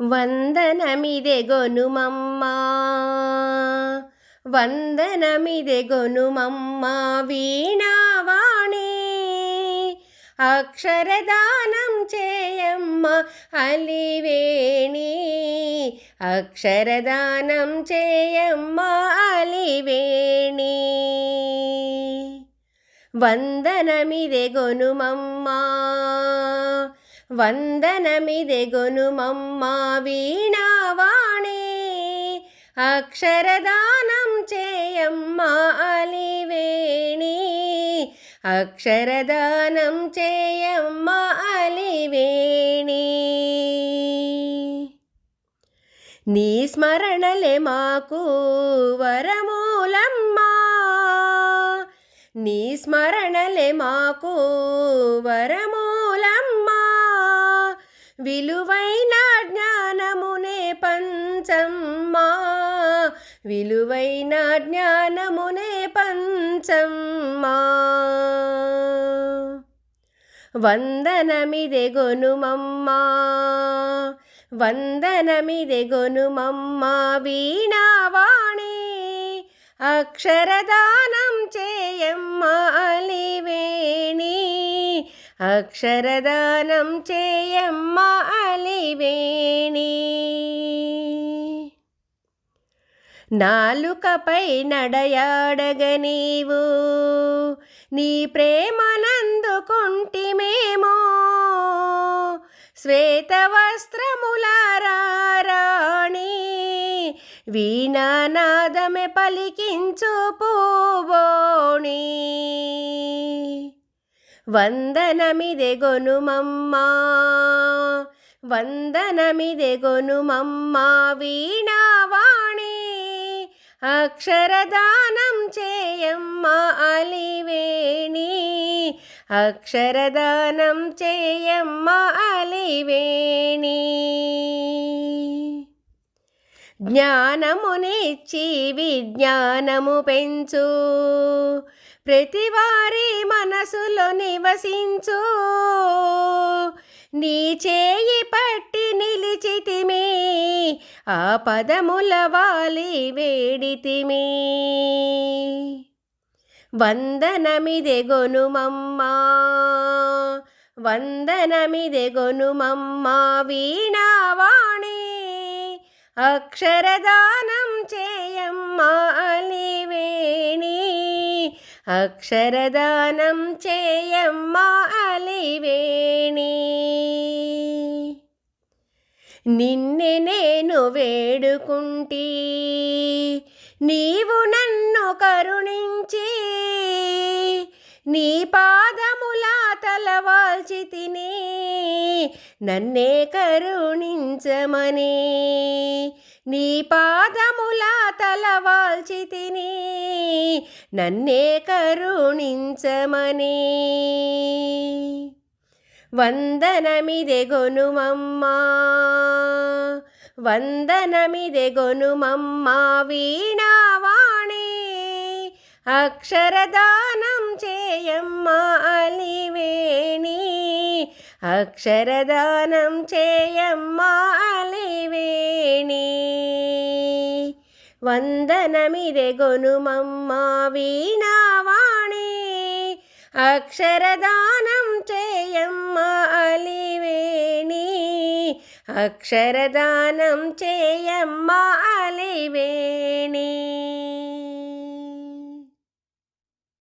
వందనమిదెగొనుమమ్మా. వందనమిదెగొనుమమ్మా వందనమిదే వీణావాణి. అక్షరదానం చేయమ్మ అలివేణి. అక్షరదానం చేయమ్మ అలివేణి. వందనమిదెగొనుమమ్మా. వందనమిదెగొను మమ్మా గొనుమమ్మా వీణావాణి అక్షరదానం చేయమ్మా అలివేణి అక్షరదానం చేయమ్మా అలివేణి. నీ స్మరణలే మాకు వరమూలమ్మా. నీ స్మరణలే మాకు వరమూలమ్మా. విలువైన జ్ఞానమునే పంచమ్మా. విలువైన జ్ఞానమునే పంచమ్మా. వందనమిదే వందనమిదెగొనుమమ్మా వందనమిదే వీణావాణి. అక్షరదానం చేయమ్మ అలివేణి. అక్షరదానం చేయమ్మ అలివేణి. నాలుకపై నడయాడగ నీవు నీ ప్రేమనందుకుంటిమేమో శ్వేత వస్త్రములారాణి వీణానాదమే పలికించు పూబోణి. వందనమిదే గొనుమమ్మా వందనమిదే గొనుమమ్మా వీణావాణి అక్షరదానం చేయమ్మా అలివేణి అక్షరదానం చేయమ్మా అలివేణి. జ్ఞానమునిచ్చి విజ్ఞానము పెంచు ప్రతివారి మనసులో నివసించు. నీ చేయి పట్టి నిలిచితిమి ఆ పదముల వాలి వేడితిమి వందనమిదెగొనుమమ్మా. గొనుమమ్మా వీణావాణి. అక్షరదానం చేయమ్మా అలివే. అక్షరదానం చేయమ్మా అలివేణి. నిన్నే నేను వేడుకుంటీ నీవు నన్ను కరుణ నీ పాదముల తలవాల్చి తిని నన్నే కరుణించమని. నీ పాదముల తలవాల్చి తిని నన్నే కరుణించమని. వందనమిదెగొనుమమ్మా వందనమిదెగొనుమమ్మా వందనమిదే అక్షరదానం చేయమ్మా అలివేణి. అక్షరదానం చేయమ్మా అలివేణి. వందనమిదెగొనుమమ్మా వీణావాణి. అక్షరదానం చేయమ్మా అలివేణి. అక్షరదానం చేయమ్మా అలివేణి.